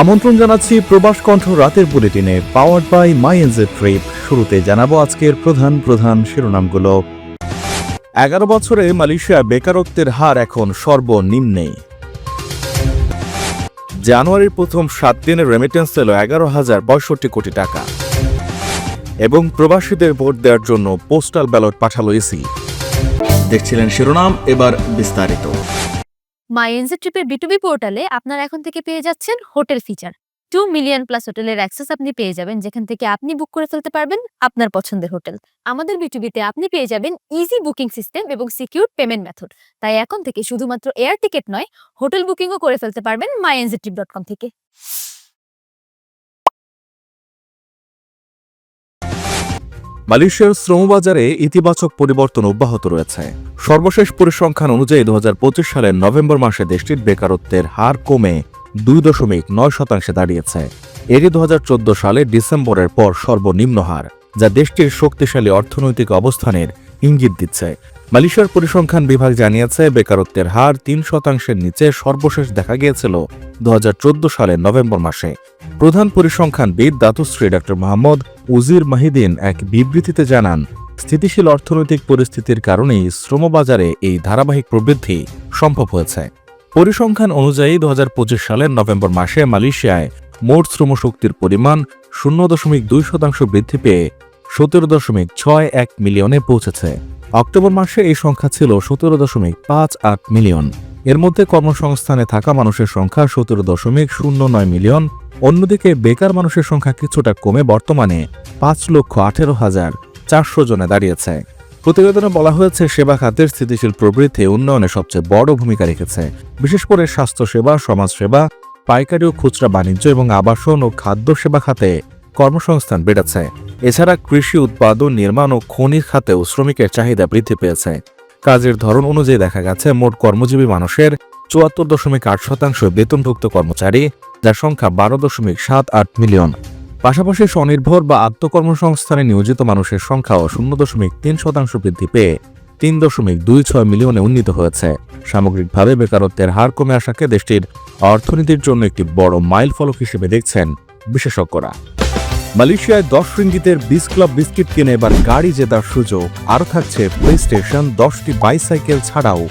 আমন্ত্রণ জানাচ্ছি প্রবাস কণ্ঠ রাতের বুলেটিনে powered by my NJ trip শুরুতে জানাব আজকের প্রধান প্রধান শিরোনামগুলো। এগারো বছরে মালয়েশিয়া বেকারত্বের হার এখন সর্বনিম্নে। জানুয়ারির প্রথম সাত দিনের রেমিটেন্স এল এগারো হাজার পঁয়ষট্টি কোটি টাকা। এবং প্রবাসীদের ভোট দেওয়ার জন্য পোস্টাল ব্যালট পাঠালো ইসি দেখছিলেন শিরোনাম, এবার বিস্তারিত। মাই এনজি ট্রিপের বিটুবি পোর্টালে আপনার এখন থেকে পেয়ে যাচ্ছেন hotel feature. Two million plus হোটেলের অ্যাক্সেস আপনি পেয়ে যাবেন, যেখান থেকে আপনি বুক করে ফেলতে পারবেন আপনার পছন্দের হোটেল। আমাদের বিটুবিতে আপনি পেয়ে যাবেন ইজি বুকিং সিস্টেম এবং সিকিউর পেমেন্ট মেথড তাই এখন থেকে শুধুমাত্র এয়ার টিকিট নয় হোটেল বুকিংও করে ফেলতে পারবেন my NG trip dot com থেকে। মালয়েশিয়ার শ্রমবাজারে ইতিবাচক পরিবর্তন অব্যাহত রয়েছে। সর্বশেষ পরিসংখ্যান অনুযায়ী দু হাজার পঁচিশ সালের নভেম্বর মাসে দেশটির বেকারত্বের হার কমে দুই দশমিক নয় শতাংশে দাঁড়িয়েছে। এটি দু হাজার চোদ্দ সালে ডিসেম্বরের পর সর্বনিম্ন হার, যা দেশটির শক্তিশালী অর্থনৈতিক অবস্থানের ইঙ্গিত দিচ্ছে। মালয়েশিয়ার পরিসংখ্যান বিভাগ জানিয়েছে, বেকারত্বের হার তিন শতাংশের নিচে সর্বশেষ দেখা গিয়েছিল দু হাজার চোদ্দ সালের নভেম্বর মাসে। প্রধান পরিসংখ্যানবিদ দাতুশ্রী ডক্টর মোহাম্মদ উজির মাহিদিন এক বিবৃতিতে জানান, স্থিতিশীল অর্থনৈতিক পরিস্থিতির কারণেই শ্রমবাজারে এই ধারাবাহিক প্রবৃদ্ধি সম্ভব হয়েছে। পরিসংখ্যান অনুযায়ী দু হাজার পঁচিশ সালের নভেম্বর মাসে মালয়েশিয়ায় মোট শ্রমশক্তির পরিমাণ শূন্য দশমিক দুই শতাংশ বৃদ্ধি পেয়ে সতেরো দশমিক ছয় এক মিলিয়নে পৌঁছেছে। অক্টোবর মাসে এই সংখ্যা ছিল সতেরো দশমিক পাঁচ আট মিলিয়ন। এর মধ্যে কর্মসংস্থানে থাকা মানুষের সংখ্যা সতেরো দশমিক শূন্য নয় মিলিয়ন। অন্যদিকে বেকার মানুষের সংখ্যা কিছুটা কমে বর্তমানে পাঁচ লক্ষ আঠেরো হাজার চারশো জনে দাঁড়িয়েছে। প্রতিবেদনে বলা হয়েছে, সেবা খাতের স্থিতিশীল প্রবৃদ্ধি উন্নয়নে সবচেয়ে বড় ভূমিকা রেখেছে। বিশেষ করে স্বাস্থ্যসেবা, সমাজসেবা, পাইকারি ও খুচরা বাণিজ্য এবং আবাসন ও খাদ্য সেবা খাতে কর্মসংস্থান বেড়েছে। এছাড়া কৃষি উৎপাদন, নির্মাণ ও খনিজ খাতেও শ্রমিকের চাহিদা বৃদ্ধি পেয়েছে। কাজের ধরন অনুযায়ী দেখা গেছে, মোট কর্মজীবী মানুষের চুয়াত্তর দশমিক আট শতাংশ বেতনভুক্ত কর্মচারী, যার সংখ্যা বারো দশমিক সাত আট মিলিয়ন। পাশাপাশি স্বনির্ভর বা আত্মকর্মসংস্থানে নিয়োজিত মানুষের সংখ্যাও শূন্য দশমিক তিন শতাংশ বৃদ্ধি পেয়ে তিন দশমিক দুই ছয় মিলিয়নে উন্নীত হয়েছে। সামগ্রিকভাবে বেকারত্বের হার কমে আসাকে দেশটির অর্থনীতির জন্য একটি বড় মাইল ফলক হিসেবে দেখছেন বিশেষজ্ঞরা। মালয়েশিয়ায় দশ রিঙ্গিতের বিস ক্লাব বিস্কিট কিনে এবার গাড়ি জেতার সুযোগ। আরও থাকছে প্লে স্টেশন দশটি বাইসাইকেল ছাড়াও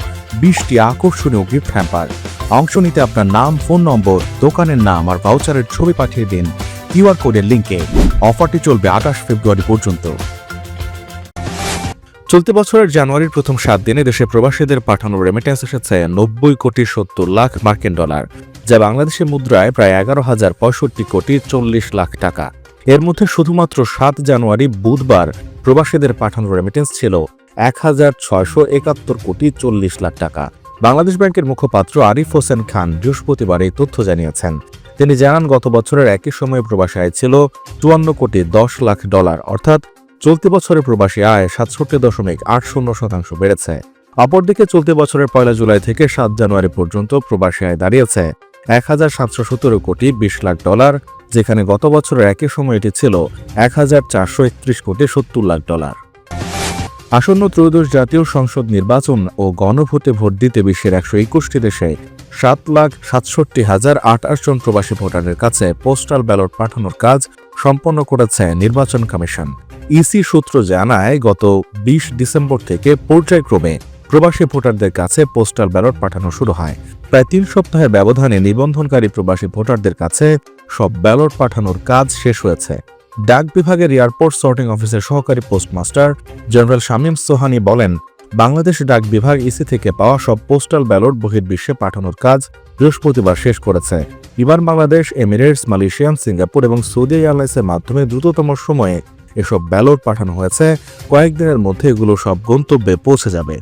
বিশটি আকর্ষণীয় গিফট হ্যাম্পার অংশ নিতে আপনার নাম ফোন নম্বর দোকানের নাম আর ভাউচারের ছবি পাঠিয়ে দিন কিউআর কোডের লিঙ্কে। অফারটি চলবে আঠাশ ফেব্রুয়ারি পর্যন্ত। চলতি বছরের জানুয়ারির প্রথম সাত দিনে দেশে প্রবাসীদের পাঠানো রেমিটেন্স এসেছে নব্বই কোটি সত্তর লাখ মার্কিন ডলার, যা বাংলাদেশের মুদ্রায় প্রায় এগারো হাজার পঁয়ষট্টি কোটি চল্লিশ লাখ টাকা। এর মধ্যে শুধুমাত্র সাত জানুয়ারি বুধবার প্রবাসীদের পাঠানো রেমিটেন্স ছিল এক হাজার ছয়শো একাত্তর কোটি চল্লিশ লাখ টাকা। বাংলাদেশ ব্যাংকের মুখপাত্র আরিফ হোসেন খান বৃহস্পতিবার এই তথ্য জানিয়েছেন। তিনি জানান, গত বছরের একই সময়ে প্রবাসী আয় ছিল চুয়ান্ন কোটি দশ লাখ ডলার, অর্থাৎ চলতি বছরে প্রবাসী আয় সাতষট্টি দশমিক আট শূন্য শতাংশ বেড়েছে। অপরদিকে চলতি বছরের পয়লা জুলাই থেকে সাত জানুয়ারি পর্যন্ত প্রবাসী আয় দাঁড়িয়েছে এক হাজার সাতশো সতেরো কোটি বিশ লাখ ডলার যেখানে গত বছরের একই সময় এটি ছিল এক হাজার চারশো একত্রিশ কোটি সত্তর লাখ ডলার। আসন্ন ত্রয়োদশ জাতীয় সংসদ নির্বাচন ও গণভোটে ভোট দিতে বিশ্বের একশো একুশটি দেশে সাত লাখ সাতষট্টি হাজার আটাশ জন প্রবাসী ভোটারের কাছে পোস্টাল ব্যালট পাঠানোর কাজ সম্পন্ন করেছে নির্বাচন কমিশন। ইসি সূত্র জানায়, গত বিশ ডিসেম্বর থেকে পর্যায়ক্রমে প্রবাসী ভোটারদের কাছে পোস্টাল ব্যালট পাঠানো শুরু হয়। প্রায় তিন সপ্তাহের ব্যবধানে নিবন্ধনকারী প্রবাসী ভোটারদের কাছে সব ব্যালট পাঠানোর কাজ শেষ হয়েছে। ডাক বিভাগের এয়ারপোর্ট সর্টিং অফিসের সহকারী পোস্টমাস্টার জেনারেল শামীম সোহানি বলেন, বাংলাদেশ ডাক বিভাগ ইসি থেকে পাওয়া সব পোস্টাল ব্যালট বহির্বিশ্বে পাঠানোর কাজ বৃহস্পতিবার শেষ করেছে। Biman Bangladesh, Emirates, Malaysian, Singapore এবং সৌদি এয়ারলাইন্সের মাধ্যমে দ্রুততম সময়ে এসব ব্যালট পাঠানো হয়েছে। কয়েকদিনের মধ্যে এগুলো সব গন্তব্যে পৌঁছে যাবে।